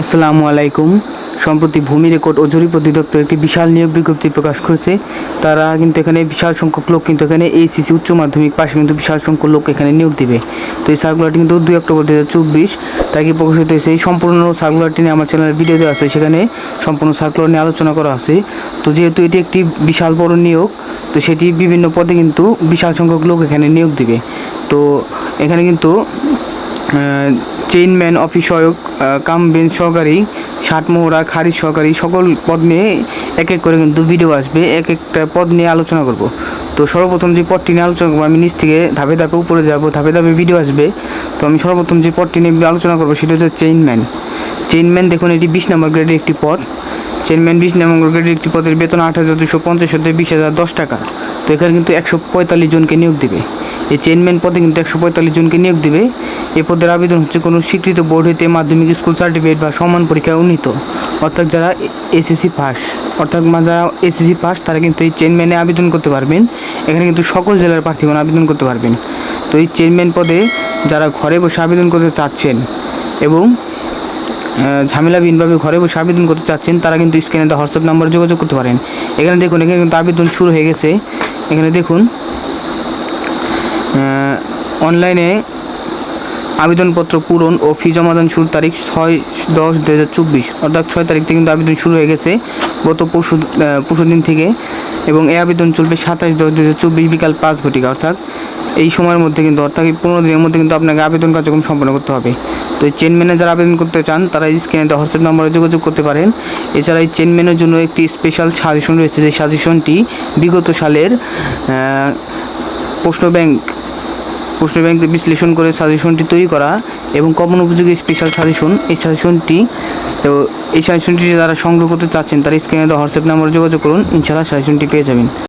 আসসালামু আলাইকুম। সম্প্রতি ভূমি রেকর্ড ও জরিপ অধিদপ্তর একটি বিশাল নিয়োগ বিজ্ঞপ্তি প্রকাশ করেছে। তারা কিন্তু এখানে বিশাল সংখ্যক লোক কিন্তু এখানে এইচএসসি উচ্চ মাধ্যমিক পাশে কিন্তু বিশাল সংখ্যক লোক এখানে নিয়োগ দিবে। তো এই সার্কুলারটি কিন্তু দুই অক্টোবর দু হাজার চব্বিশ তাকে প্রকাশিত হয়েছে? এই সম্পূর্ণ সার্কুলারটি নিয়ে আমার চ্যানেলের ভিডিও দেওয়া আছে, সেখানে সম্পূর্ণ সার্কুলার নিয়ে আলোচনা করা আছে। তো যেহেতু এটি একটি বিশাল বড় নিয়োগ, তো সেটি বিভিন্ন পদে কিন্তু বিশাল সংখ্যক লোক এখানে নিয়োগ দিবে। তো এখানে কিন্তু চেইনম্যান অফিস সহায়ক কাম বেঞ্চ সহকারী ষাটমোহরা খারিজ সহকারী, সকল পদ নিয়ে এক এক করে কিন্তু ভিডিও আসবে, এক একটা পদ নিয়ে আলোচনা করব। তো সর্বপ্রথম যে পদটি নিয়ে আলোচনা করব, আমি নিচ থেকে ধাপে ধাপে উপরে যাব, ধাপে ধাপে ভিডিও আসবে। তো আমি সর্বপ্রথম যে পদটি নিয়ে আলোচনা করব, সেটা হচ্ছে চেইনম্যান চেইনম্যান দেখুন, এটি বিশ নম্বর গ্রেডের একটি পদ। চেয়ারম্যান বিশ নম্বর গ্রেডের একটি পদের বেতন আট হাজার দুশো পঞ্চাশ হতে বিশ হাজার দশ টাকা। তো এখানে কিন্তু একশো পঁয়তাল্লিশ জনকে নিয়োগ দেবে। এই চেয়ারম্যান পদে কিন্তু একশো পঁয়তাল্লিশ জনকে নিয়োগ দিবে। এই পদের আবেদন হচ্ছে কোনো স্বীকৃত বোর্ড হইতে মাধ্যমিক স্কুল সার্টিফিকেট বা সমান পরীক্ষায় উন্নীত। অর্থাৎ যারা এসএসসি পাস অর্থাৎ যারা এসএসসি পাস তারা কিন্তু এই চেয়ারম্যানে আবেদন করতে পারবেন। এখানে কিন্তু সকল জেলার প্রার্থীগণ আবেদন করতে পারবেন। তো এই চেয়ারম্যান পদে যারা ঘরে বসে আবেদন করতে চাচ্ছেন এবং ঝামেলাবিহীনভাবে ঘরে বসে আবেদন করতে চাচ্ছেন, তারা কিন্তু স্ক্রিনে দেওয়া হোয়াটসঅ্যাপ নাম্বারে যোগাযোগ করতে পারেন। এখানে দেখুন, এখানে কিন্তু আবেদন শুরু হয়ে গেছে। এখানে দেখুন অনলাইনে আবেদনপত্র পূরণ ও ফি জমাদান শুরুর তারিখ ছয় দশ দু হাজার চব্বিশ, অর্থাৎ ছয় তারিখ থেকে কিন্তু আবেদন শুরু হয়ে গেছে গত পরশু পরশু দিন থেকে এবং এই আবেদন চলবে সাতাশ দশ দু হাজার চব্বিশ বিকাল পাঁচ ঘটিকা, অর্থাৎ এই সময়ের মধ্যে কিন্তু, অর্থাৎ পনেরো দিনের মধ্যে কিন্তু আপনাকে আবেদন কার্যক্রম সম্পন্ন করতে হবে। তো এই চেন ম্যানেজার আবেদন করতে চান, তারা এই স্ক্রিনে হোয়াটসঅ্যাপ নম্বরে যোগাযোগ করতে পারেন। এছাড়া এই চেন ম্যানের জন্য একটি স্পেশাল সাজেশন রয়েছে, যে সাজেশনটি বিগত সালের প্রশ্ন ব্যাংক প্রশ্ন ব্যাংক বিশ্লেষণ করে সাজেশনটি তৈরি করা এবং কমন উপযোগী স্পেশাল সাজেশন এই সাজেশনটি তো এই সাজেশনটি যারা সংগ্রহ করতে চাচ্ছেন, তারা স্ক্রিনে হোয়াটসঅ্যাপ নাম্বারে যোগাযোগ করুন, ইনশাআল্লাহ সাজেশনটি পেয়ে যাবেন।